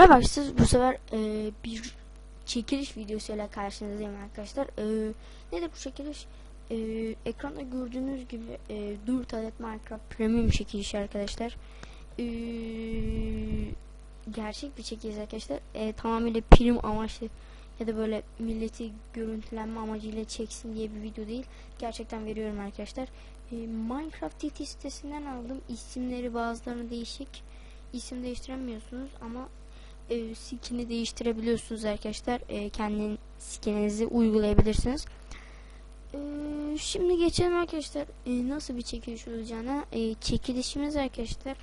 Merhaba arkadaşlar bu sefer e, bir çekiliş videosuyla karşınızdayım arkadaşlar. E, nedir bu çekiliş? E, ekranda gördüğünüz gibi e, 4 adet Minecraft Premium çekilişi arkadaşlar. E, gerçek bir çekiliş arkadaşlar. E, tamamıyla prim amaçlı ya da böyle milleti görüntülenme amacıyla çeksin diye bir video değil. Gerçekten veriyorum arkadaşlar. E, Minecraft TT sitesinden aldım. İsimleri bazılarını değişik. İsim değiştiremiyorsunuz ama e, skin'i değiştirebiliyorsunuz arkadaşlar. E, kendi skininizi uygulayabilirsiniz. E, şimdi geçelim arkadaşlar. E, nasıl bir çekiliş olacağına. E, çekilişimiz arkadaşlar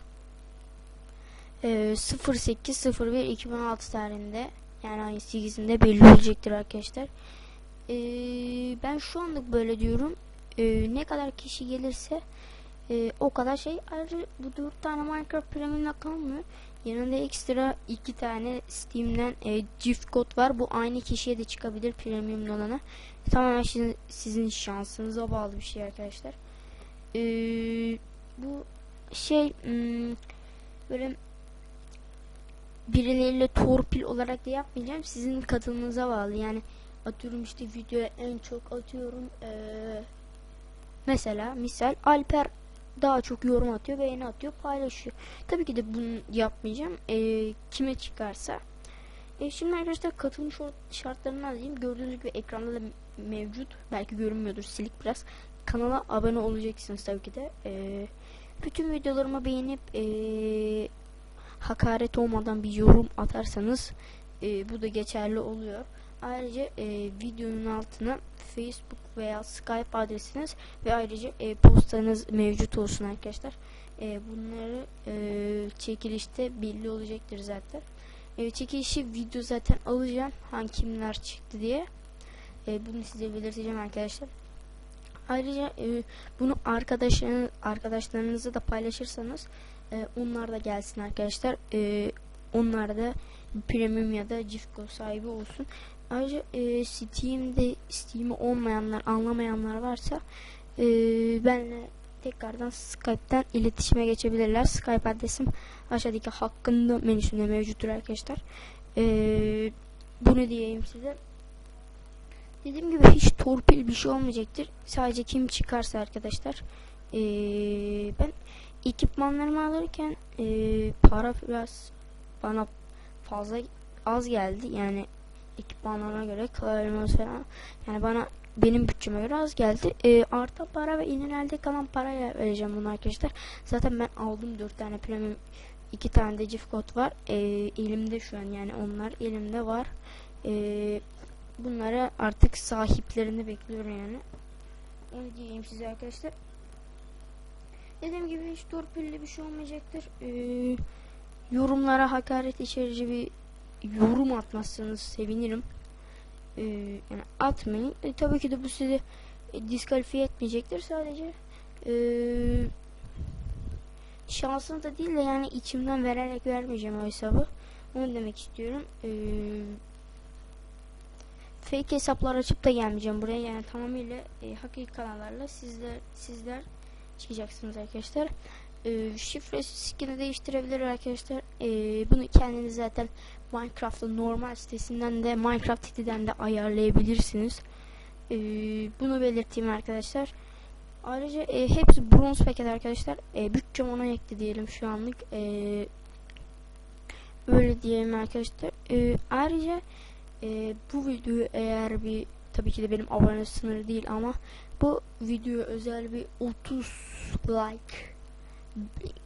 e, 08.01.2016 tarihinde yani ayın 8'inde belli olacaktır arkadaşlar. E, ben şu anlık böyle diyorum. E, ne kadar kişi gelirse e, o kadar şey. Ayrıca bu 4 tane Minecraft Premium'la kalmıyor. Yanında ekstra iki tane Steam'den e, gift kod var. Bu aynı kişiye de çıkabilir premium olana. Tamamen sizin, sizin şansınıza bağlı bir şey arkadaşlar. E, bu şey hmm, böyle birileriyle torpil olarak da yapmayacağım. Sizin katılımınıza bağlı. Yani atıyorum işte videoya en çok atıyorum. E, mesela misal Alper daha çok yorum atıyor, beğeni atıyor, paylaşıyor. Tabii ki de bunu yapmayacağım. E, kime çıkarsa. E, şimdi arkadaşlar katılım şartlarını alayım. Gördüğünüz gibi ekranda da mevcut. Belki görünmüyordur silik biraz. Kanala abone olacaksınız tabii ki de. E, bütün videolarımı beğenip e, hakaret olmadan bir yorum atarsanız e, bu da geçerli oluyor. Ayrıca e, videonun altına Facebook veya Skype adresiniz ve ayrıca e, postanız mevcut olsun arkadaşlar. E, bunları e, çekilişte belli olacaktır zaten. E, çekilişi video zaten alacağım. Hangi kimler çıktı diye. E, bunu size belirteceğim arkadaşlar. Ayrıca e, bunu arkadaşlarınız, arkadaşlarınızla da paylaşırsanız e, onlar da gelsin arkadaşlar. E, onlar da premium ya da Cifko sahibi olsun. Ayrıca e, Steam'de Steam'i olmayanlar, anlamayanlar varsa e, benle tekrardan Skype'ten iletişime geçebilirler. Skype adresim aşağıdaki hakkında menüsünde mevcuttur arkadaşlar. E, bunu diyeyim size. Dediğim gibi hiç torpil bir şey olmayacaktır. Sadece kim çıkarsa arkadaşlar. E, ben ekipmanlarımı alırken e, para biraz bana fazla az geldi. Yani ekipmanlarına göre klavyelerimiz falan yani bana benim bütçeme göre az geldi. E, artan para ve inilerde kalan parayla vereceğim bunu arkadaşlar. Zaten ben aldım 4 tane premium iki tane de cif kod var. E, elimde şu an yani onlar elimde var. E, bunlara artık sahiplerini bekliyorum yani. Onu diyeyim size arkadaşlar. Dediğim gibi hiç torpilli bir şey olmayacaktır. E, yorumlara hakaret içerici bir yorum atmazsanız sevinirim. Ee, yani atmayın. E, tabii ki de bu sizi e, diskalifiye etmeyecektir. Sadece e, şansını da değil de yani içimden vererek vermeyeceğim o hesabı. Onu demek istiyorum. E, fake hesaplar açıp da gelmeyeceğim buraya. Yani tamamıyla e, hakiki kanallarla sizler sizler çıkacaksınız arkadaşlar e, şifresi skin'i değiştirebilir arkadaşlar. E, bunu kendiniz zaten Minecraft'ın normal sitesinden de Minecraft siteden de ayarlayabilirsiniz. E, bunu belirteyim arkadaşlar. Ayrıca e, hepsi bronz paket arkadaşlar. E, bütçem ona ekli diyelim şu anlık. E, öyle diyelim arkadaşlar. E, ayrıca e, bu videoyu eğer bir tabii ki de benim abone sınırı değil ama bu video özel bir 30 like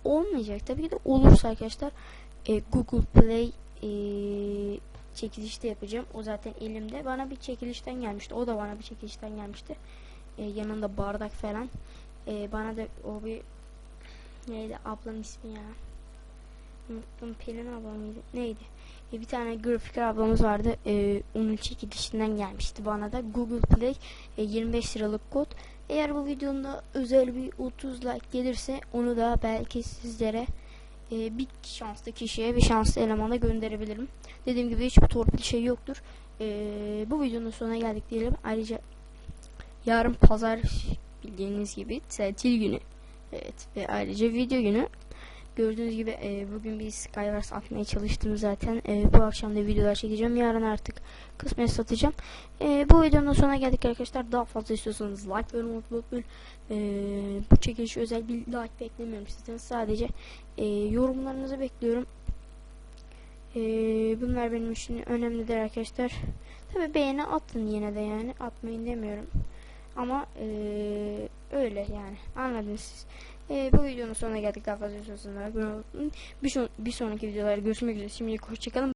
olmayacak. Tabii ki de olursa arkadaşlar e, Google Play e, çekilişte yapacağım. O zaten elimde. Bana bir çekilişten gelmişti. O da bana bir çekilişten gelmişti. E, yanında bardak falan. E, bana da o bir neydi ablanın ismi ya. Unuttum. Pelin abla mıydı? Neydi? E, bir tane grafiker ablamız vardı. E, onun çekilişinden gelmişti bana da. Google Play e, 25 liralık kod. Eğer bu videonda özel bir 30 like gelirse onu da belki sizlere e, bir şanslı kişiye bir şanslı elemana gönderebilirim. Dediğim gibi hiçbir torpil şey yoktur. E, bu videonun sonuna geldik diyelim. Ayrıca yarın pazar bildiğiniz gibi tatil günü. Evet ve ayrıca video günü. Gördüğünüz gibi e, bugün bir Skywars atmaya çalıştım zaten. E, bu akşam da videolar çekeceğim. Yarın artık kısmen satacağım. E, bu videonun sonuna geldik arkadaşlar. Daha fazla istiyorsanız like ve yorum unutmayın. E, bu çekilişi özel bir like beklemiyorum sizden. Sadece e, yorumlarınızı bekliyorum. E, bunlar benim için önemlidir arkadaşlar. Tabi beğeni atın yine de yani. Atmayın demiyorum. Ama e, öyle yani. Anladınız siz. E, bu videonun sonuna geldik. Daha fazla unutmayın. bir, son- bir sonraki videolarda görüşmek üzere. Şimdilik hoşçakalın.